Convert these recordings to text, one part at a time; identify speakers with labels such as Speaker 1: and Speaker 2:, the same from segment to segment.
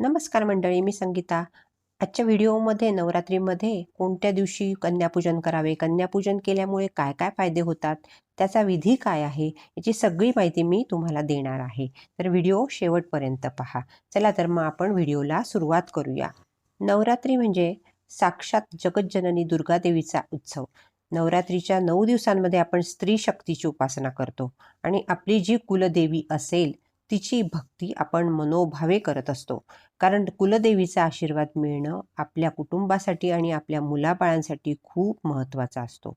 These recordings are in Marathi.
Speaker 1: नमस्कार मंडळी मी संगीता. आजच्या व्हिडिओमध्ये नवरात्रीमध्ये कोणत्या दिवशी कन्यापूजन करावे? कन्यापूजन केल्यामुळे काय काय फायदे होतात? त्याचा विधी काय आहे? याची सगळी माहिती मी तुम्हाला देणार आहे. तर व्हिडिओ शेवटपर्यंत पहा. चला तर मग आपण व्हिडिओला सुरुवात करूया. नवरात्री म्हणजे साक्षात जगज्जननी दुर्गादेवीचा उत्सव. नवरात्रीच्या नऊ दिवसांमध्ये आपण स्त्री शक्तीची उपासना करतो. आणि आपली जी कुलदेवी असेल तिची भक्ती आपण मनोभावे करत असतो. कारण कुलदेवीचा आशीर्वाद मिळणं आपल्या कुटुंबासाठी आणि आपल्या मुलाबाळांसाठी खूप महत्त्वाचा असतो.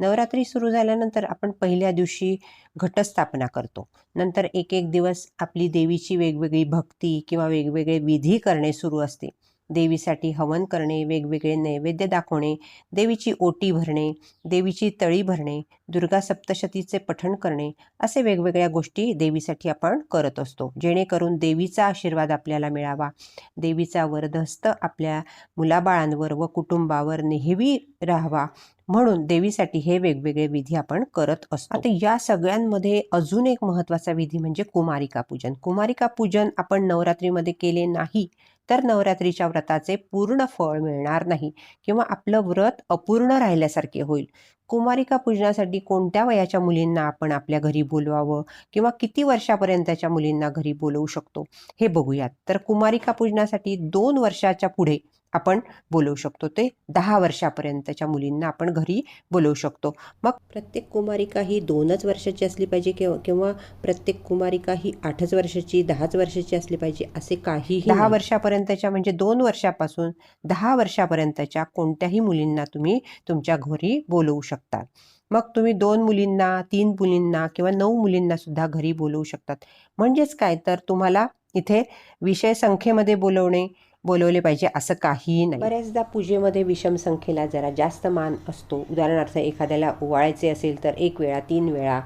Speaker 1: नवरात्री सुरू झाल्यानंतर आपण पहिल्या दिवशी घटस्थापना करतो. नंतर एक एक दिवस आपली देवीची वेगवेगळी भक्ती किंवा वेगवेगळे विधी करणे सुरू असते. देवीसाठी हवन करणे वेगवेगळे नैवेद्य दाखवणे देवीची ओटी भरणे देवीची तळी भरणे दुर्गा सप्तशतीचे पठण करणे असे वेगवेगळ्या गोष्टी देवीसाठी आपण करत असतो. जेणेकरून देवीचा आशीर्वाद आपल्याला मिळावा. देवीचा वरदहस्त आपल्या मुलाबाळांवर व कुटुंबावर नेहमी राहावा. म्हणून देवीसाठी हे वेगवेगळे विधी आपण करत असतो. आता या सगळ्यांमध्ये अजून एक महत्त्वाचा विधी म्हणजे कुमारिका पूजन कुमारिका पूजन आपण नवरात्रीमध्ये केले नाही. तर नवरात्रीच्या व्रताचे पूर्ण फळ मिळणार नाही किंवा आपलं व्रत अपूर्ण राहिल्यासारखे होईल. कुमारिका पूजनासाठी कोणत्या वयाच्या मुलींना आपण आपल्या घरी बोलवावं किंवा किती वर्षापर्यंतच्या मुलींना घरी बोलवू शकतो हे बघूयात. तर कुमारिका पूजनासाठी दोन वर्षाच्या पुढे आपण बोलवू शकतो. ते दहा वर्षापर्यंतच्या मुलींना आपण घरी बोलवू शकतो. मग प्रत्येक कुमारिका ही दोनच वर्षाची असली पाहिजे किंवा किंवा प्रत्येक कुमारिका ही आठच वर्षाची दहाच वर्षाची असली पाहिजे असे काहीही दहा वर्षापर्यंतच्या म्हणजे दोन वर्षापासून दहा वर्षापर्यंतच्या कोणत्याही मुलींना तुम्ही तुमच्या घरी बोलवू शकता. मग तुम्ही दोन मुलींना तीन मुलींना किंवा नऊ मुलींना सुद्धा घरी बोलवू शकतात. म्हणजेच काय? तर तुम्हाला इथे विषय संख्येमध्ये बोलवणे बोलवले पाहिजे असं काही नाही. बऱ्याचदा पूजेमध्ये विषम संख्येला जरा जास्त मान असतो. उदाहरणार्थ एखाद्याला ओवाळायचे असेल तर एक वेळा तीन वेळा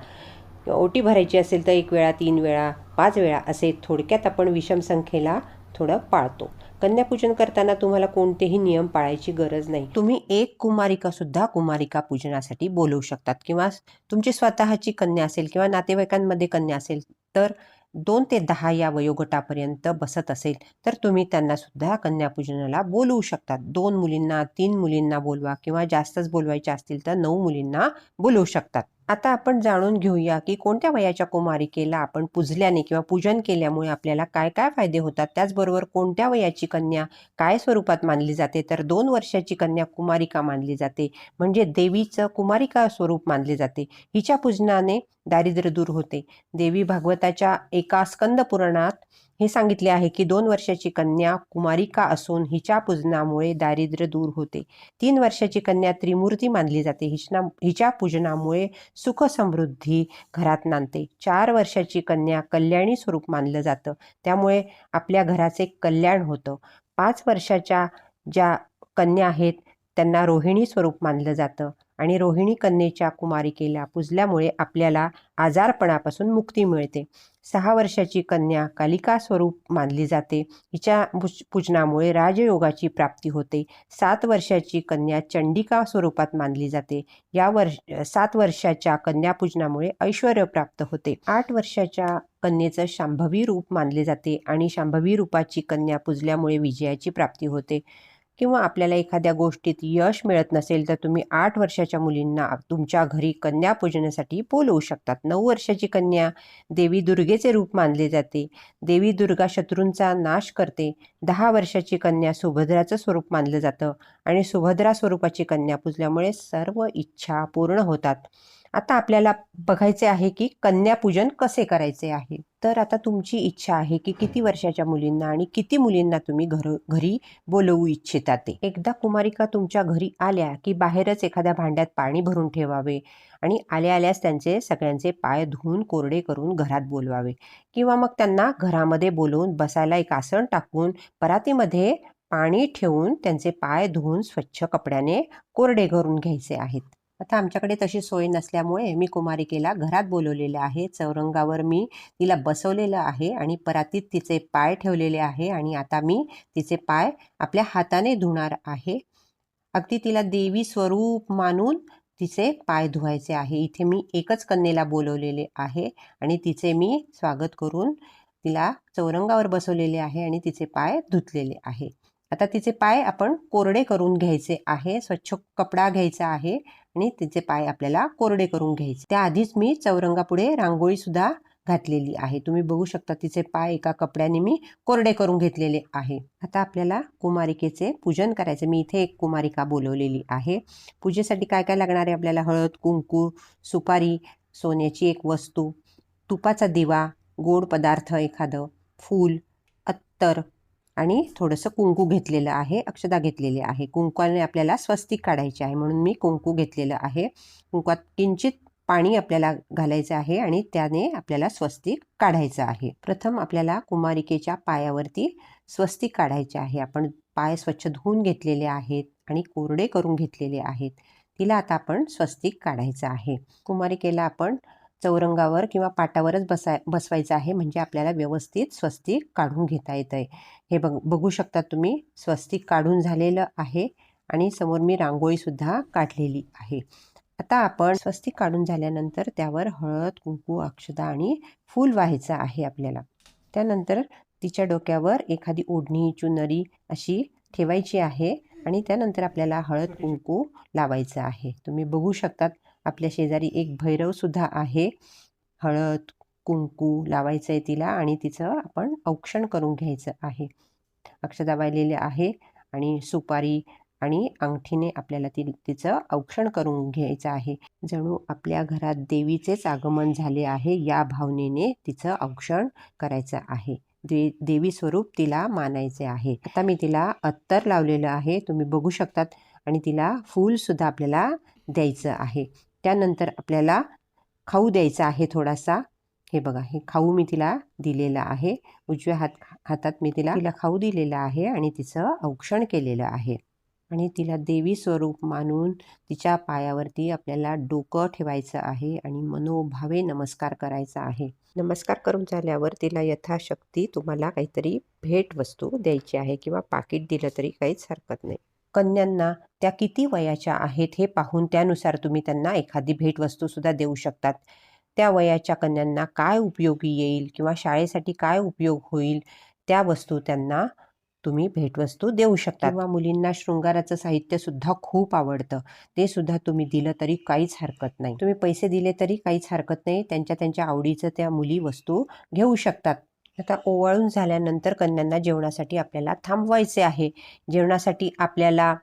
Speaker 1: ओटी भरायची असेल तर एक वेळा तीन वेळा पाच वेळा असे थोडक्यात आपण विषम संख्येला थोडं पाळतो. कन्यापूजन करताना तुम्हाला कोणतेही नियम पाळायची गरज नाही. तुम्ही एक कुमारिका सुद्धा कुमारिका पूजनासाठी बोलवू शकतात. किंवा तुमची स्वतःची कन्या असेल किंवा नातेवाईकांमध्ये कन्या असेल तर दोन ते दहा या वयोगटापर्यंत बसत असेल तर तुम्ही त्यांना सुद्धा कन्यापूजनाला बोलवू शकतात दोन मुलींना तीन मुलींना बोलवा किंवा जास्तच बोलवायच्या असतील तर नऊ मुलींना बोलवू शकतात. आता आपण जाणून घेऊया की कोणत्या वयाच्या कुमारिकेला आपण पूजल्याने किंवा पूजन केल्यामुळे आपल्याला काय काय फायदे होतात? त्याचबरोबर कोणत्या वयाची कन्या काय स्वरूपात मानली जाते? तर दोन वर्षाची कन्या कुमारिका मानली जाते. म्हणजे देवीचं कुमारिका स्वरूप मानले जाते. हिच्या पूजनाने दारिद्र्य दूर होते. देवी भागवताच्या एका स्कंद पुराणात हे सांगितले आहे की दोन वर्षाची कन्या कुमारिका असून हिच्या पूजनामुळे दारिद्र्य दूर होते. तीन वर्षाची कन्या त्रिमूर्ती मानली जाते. हिचना हिच्या पूजनामुळे सुख समृद्धी घरात नांदते. चार वर्षाची कन्या कल्याणी स्वरूप मानलं जातं. त्यामुळे आपल्या घराचे कल्याण होतं. पाच वर्षाच्या ज्या कन्या आहेत त्यांना रोहिणी स्वरूप मानलं जातं. आणि रोहिणी कन्येच्या कुमारिकेला पूजल्यामुळे आपल्याला आजारपणापासून मुक्ती मिळते. सहा वर्षाची कन्या कालिका स्वरूप मानली जाते. हिच्या पूजनामुळे राजयोगाची प्राप्ती होते. सात वर्षाची कन्या चंडिका स्वरूपात मानली जाते. या वर्ष सात वर्षाच्या कन्या पूजनामुळे ऐश्वर प्राप्त होते. आठ वर्षाच्या कन्येचं शांभवी रूप मानले जाते आणि शांभवी रूपाची कन्या पूजल्यामुळे विजयाची प्राप्ती होते. किंवा आपल्याला एखाद्या गोष्टीत यश मिळत नसेल तर तुम्ही आठ वर्षाच्या मुलींना तुमच्या घरी कन्या पूजनासाठी बोलवू शकतात. नऊ वर्षाची कन्या देवी दुर्गेचे रूप मानले जाते. देवी दुर्गा शत्रूंचा नाश करते. दहा वर्षाची कन्या सुभद्राचं स्वरूप मानलं जातं आणि सुभद्रा स्वरूपाची कन्या पूजल्यामुळे सर्व इच्छा पूर्ण होतात. आता आपल्याला बघायचे आहे की कन्यापूजन कसे करायचे आहे. तर आता तुमची इच्छा आहे की किती वर्षाच्या मुलींना आणि किती मुलींना तुम्ही घर घरी बोलवू इच्छिता ते. एकदा कुमारिका तुमच्या घरी आल्या की बाहेरच एखाद्या भांड्यात पाणी भरून ठेवावे आणि आल्या आल्यास त्यांचे सगळ्यांचे पाय धुवून कोरडे करून घरात बोलवावे. किंवा मग त्यांना घरामध्ये बोलवून बसायला एक आसन टाकून परातीमध्ये पाणी ठेवून त्यांचे पाय धुवून स्वच्छ कपड्याने कोरडे करून घ्यायचे आहेत. आता आमच्याकडे तशी सोय नसल्यामुळे मी कुमारिकेला घरात बोलवलेलं आहे. चौरंगावर मी तिला बसवलेलं आहे आणि परातीत तिचे पाय ठेवलेले आहे आणि आता मी तिचे पाय आपल्या हाताने धुणार आहे. अगदी तिला देवी स्वरूप मानून तिचे पाय धुवायचे आहे. इथे मी एकच कन्येला बोलवलेले आहे आणि तिचे मी स्वागत करून तिला चौरंगावर बसवलेले आहे आणि तिचे पाय धुतलेले आहे. आता तिचे पाय आपण कोरडे करून घ्यायचे आहे. स्वच्छ कपडा घ्यायचा आहे आणि तिचे पाय आपल्याला कोरडे करून घ्यायचे. त्याआधीच मी चौरंगापुढे रांगोळी सुद्धा घातलेली आहे. तुम्ही बघू शकता तिचे पाय एका कपड्याने मी कोरडे करून घेतलेले आहे. आता आपल्याला कुमारिकेचे पूजन करायचे. मी इथे एक कुमारिका बोलवलेली आहे. पूजेसाठी काय काय लागणार आहे आपल्याला? हळद कुंकू सुपारी सोन्याची एक वस्तू तुपाचा दिवा गोड पदार्थ एखादं फूल अत्तर आणि थोडंसं कुंकू घेतलेलं आहे अक्षदा घेतलेली आहे. कुंकवाने आपल्याला स्वस्तिक काढायचे आहे म्हणून मी कुंकू घेतलेलं आहे. कुंकवात किंचित पाणी आपल्याला घालायचं आहे आणि त्याने आपल्याला स्वस्तिक काढायचं आहे. प्रथम आपल्याला कुमारिकेच्या पायावरती स्वस्तिक काढायचे आहे. आपण पाय स्वच्छ धुवून घेतलेले आहेत आणि कोरडे करून घेतलेले आहेत. तिला आता आपण स्वस्तिक काढायचं आहे. कुमारिकेला आपण चौरंगावर किंवा पाटावरच बसाय बसवायचं आहे म्हणजे आपल्याला व्यवस्थित स्वस्तिक काढून घेता येतं आहे हे बघ बघू शकता तुम्ही स्वस्तिक काढून झालेलं आहे आणि समोर मी रांगोळीसुद्धा काढलेली आहे. आता आपण स्वस्तिक काढून झाल्यानंतर त्यावर हळद कुंकू अक्षदा आणि फूल व्हायचं आहे आपल्याला. त्यानंतर तिच्या डोक्यावर एखादी ओढणी चुनरी अशी ठेवायची आहे आणि त्यानंतर आपल्याला हळद कुंकू लावायचं आहे. तुम्ही बघू शकतात आपल्या शेजारी एक भैरवसुद्धा आहे. हळद कुंकू लावायचं आहे तिला आणि तिचं आपण औक्षण करून घ्यायचं आहे. अक्षदा वाहिलेले आहे आणि सुपारी आणि अंगठीने आपल्याला ती तिचं औक्षण करून घ्यायचं आहे. जणू आपल्या घरात देवीचेच आगमन झाले आहे या भावनेने तिचं औक्षण करायचं आहे. दे देवी स्वरूप तिला मानायचे आहे. आता मी तिला अत्तर लावलेलं आहे तुम्ही बघू शकतात. आणि तिला फूलसुद्धा आपल्याला द्यायचं आहे. त्यानंतर आपल्याला खाऊ द्यायचा आहे थोडासा. हे बघा हे खाऊ मी तिला दिलेला आहे. उजव्या हात हातात मी तिला तिला खाऊ दिलेला आहे आणि तिचं औक्षण केलेलं आहे. आणि तिला देवी स्वरूप मानून तिच्या पायावरती आपल्याला डोकं ठेवायचं आहे आणि मनोभावे नमस्कार करायचा आहे. नमस्कार करून झाल्यावर तिला यथाशक्ती तुम्हाला काहीतरी भेटवस्तू द्यायची आहे किंवा पाकिट दिलं तरी काहीच हरकत नाही. कन्यांना त्या किती वयाच्या आहेत हे पाहून त्यानुसार तुम्ही त्यांना एखादी भेटवस्तूसुद्धा देऊ शकतात. त्या वयाच्या कन्यांना काय उपयोगी येईल किंवा शाळेसाठी काय उपयोग होईल त्या वस्तू त्यांना तुम्ही भेटवस्तू देऊ शकता किंवा मुलींना शृंगाराचं साहित्यसुद्धा खूप आवडतं. ते सुद्धा तुम्ही दिलं तरी काहीच हरकत नाही. तुम्ही पैसे दिले तरी काहीच हरकत नाही. त्यांच्या त्यांच्या आवडीचं त्या मुली वस्तू घेऊ शकतात. आता ओवाळून झाल्यानंतर कन्यांना जेवणासाठी आपल्याला थांबवायचे आहे. जेवणासाठी आपल्याला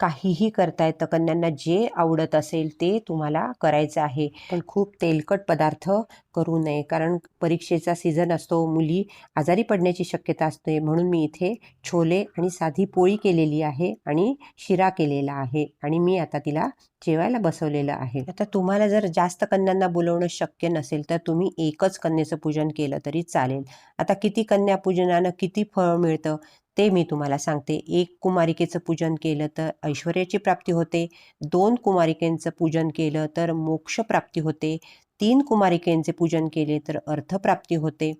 Speaker 1: काहीही करता येतं कन्यांना जे आवडत असेल ते तुम्हाला करायचं आहे. पण खूप तेलकट पदार्थ करू नये. कारण परीक्षेचा सीझन असतो मुली आजारी पडण्याची शक्यता असते. म्हणून मी इथे छोले आणि साधी पोळी केलेली आहे आणि शिरा केलेला आहे आणि मी आता तिला जेवायला बसवलेलं आहे. आता तुम्हाला जर जास्त कन्यांना बोलवणं शक्य नसेल तर तुम्ही एकच कन्येचं पूजन केलं तरी चालेल. आता किती कन्या पूजनानं किती फळ मिळतं? ते मी तुम्हाला सांगते. एक कुमारिकेचं पूजन केलं तर ऐश्वर्याची प्राप्ती होते. दोन कुमारिकेंचं पूजन केलं तर मोक्षप्राप्ती होते. तीन कुमारिकेंचे पूजन केले तर अर्थप्राप्ती होते.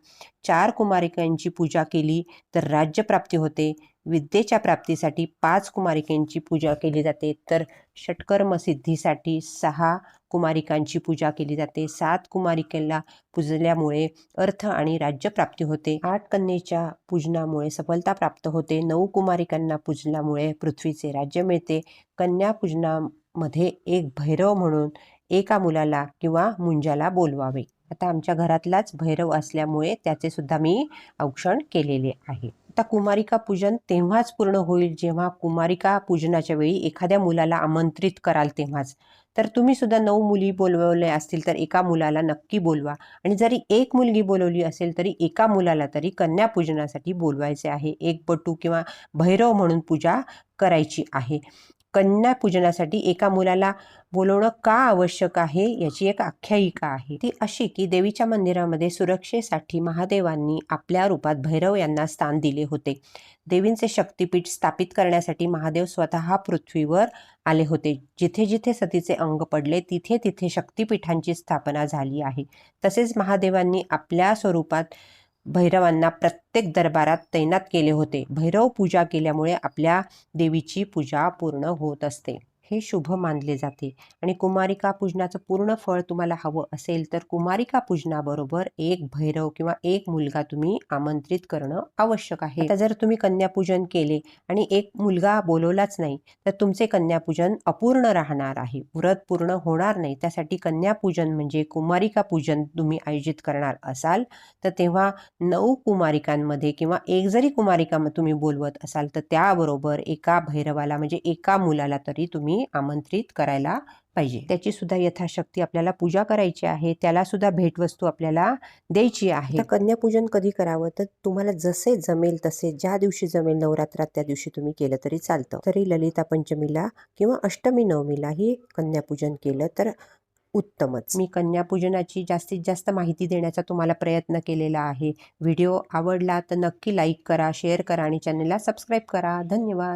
Speaker 1: चार कुमारिकांची पूजा केली तर राज्यप्राप्ती होते. विद्येच्या प्राप्तीसाठी पाच कुमारिकेंची पूजा केली जाते. तर षटकर्म सिद्धीसाठी सहा कुमारिकांची पूजा केली जाते. सात कुमारिकेला पूजल्यामुळे अर्थ आणि राज्यप्राप्ती होते. आठ कन्येच्या पूजनामुळे सफलता प्राप्त होते. नऊ कुमारिकांना पूजल्यामुळे पृथ्वीचे राज्य मिळते. कन्या पूजनामध्ये एक भैरव म्हणून एका मुलाला किंवा मुंजाला बोलवावे. आता आमच्या घरातलाच भैरव असल्यामुळे त्याचे सुद्धा मी औक्षण केलेले आहे. आता कुमारिका पूजन तेव्हाच पूर्ण होईल जेव्हा कुमारिका पूजनाच्या वेळी एखाद्या मुलाला आमंत्रित कराल तेव्हाच. तर तुम्ही सुद्धा नऊ मुली बोलवले असतील तर एका मुलाला नक्की बोलवा. आणि जरी एक मुलगी बोलवली असेल तरी एका मुलाला तरी कन्या पूजनासाठी बोलवायचे आहे. एक बटू किंवा भैरव म्हणून पूजा करायची आहे. कन्यापूजनासाठी एका मुलाला बोलवणं का आवश्यक आहे याची एक आख्यायिका आहे. ती अशी की देवीच्या मंदिरामध्ये सुरक्षेसाठी महादेवांनी आपल्या रूपात भैरव यांना स्थान दिले होते. देवींचे शक्तिपीठ स्थापित करण्यासाठी महादेव स्वतः पृथ्वीवर आले होते. जिथे जिथे सतीचे अंग पडले तिथे तिथे शक्तिपीठांची स्थापना झाली आहे. तसेच महादेवांनी आपल्या स्वरूपात भैरवांना प्रत्येक दरबारात तैनात केले होते. भैरव पूजा केल्यामुळे आपल्या देवीची पूजा पूर्ण होत असते. हे शुभ मानले जाते. आणि कुमारिका पूजनाचं पूर्ण फळ तुम्हाला हवं असेल तर कुमारिका पूजनाबरोबर एक भैरव किंवा एक मुलगा तुम्ही आमंत्रित करणं आवश्यक आहे. आता जर तुम्ही कन्यापूजन केले आणि एक मुलगा बोलवलाच नाही तर तुमचे कन्यापूजन अपूर्ण राहणार आहे. व्रत पूर्ण होणार नाही. त्यासाठी कन्यापूजन म्हणजे कुमारिका पूजन तुम्ही आयोजित करणार असाल तर तेव्हा नऊ कुमारिकांमध्ये किंवा एक जरी कुमारिका तुम्ही बोलवत असाल तर त्याबरोबर एका भैरवाला म्हणजे एका मुलाला तरी तुम्ही आमंत्रित करायला पाहिजे. त्याची सुद्धा यथाशक्ती आपल्याला पूजा करायची आहे त्याला सुद्धा भेटवस्तू आपल्याला द्यायची आहे. कन्यापूजन कधी करावं? तर तुम्हाला जसे जमेल तसे ज्या दिवशी जमेल नवरात्रात त्या दिवशी तुम्ही केलं तरी चालतं. तरी ललिता पंचमीला किंवा अष्टमी नवमीलाही कन्यापूजन केलं तर उत्तमच. मी कन्यापूजनाची जास्तीत जास्त माहिती देण्याचा तुम्हाला प्रयत्न केलेला आहे. व्हिडिओ आवडला तर नक्की लाईक करा शेअर करा आणि चॅनलला सबस्क्राईब करा. धन्यवाद.